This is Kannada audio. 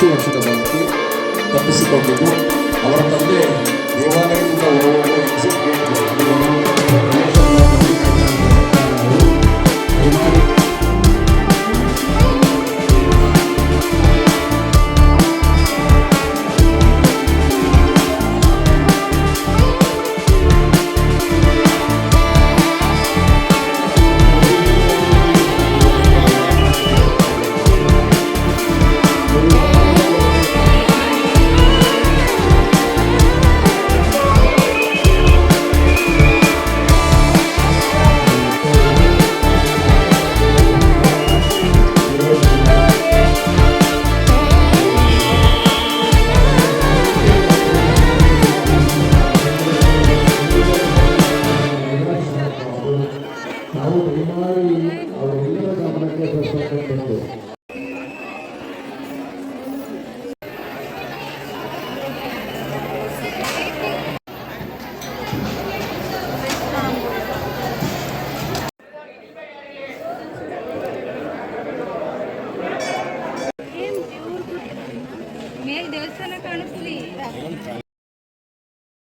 ಹತ್ತು ವರ್ಷದ ಬಾಲಕಿ ತಪ್ಪಿಸಿಕೊಂಡಿದ್ದು ಅವರ ತಂದೆ ದೇವಾಲಯದಿಂದ ಹೊರಹೋಗುವ ಮೇಲೆ ದೇವಸ್ಥಾನ ಕಾಣಿಸ್ಲಿ.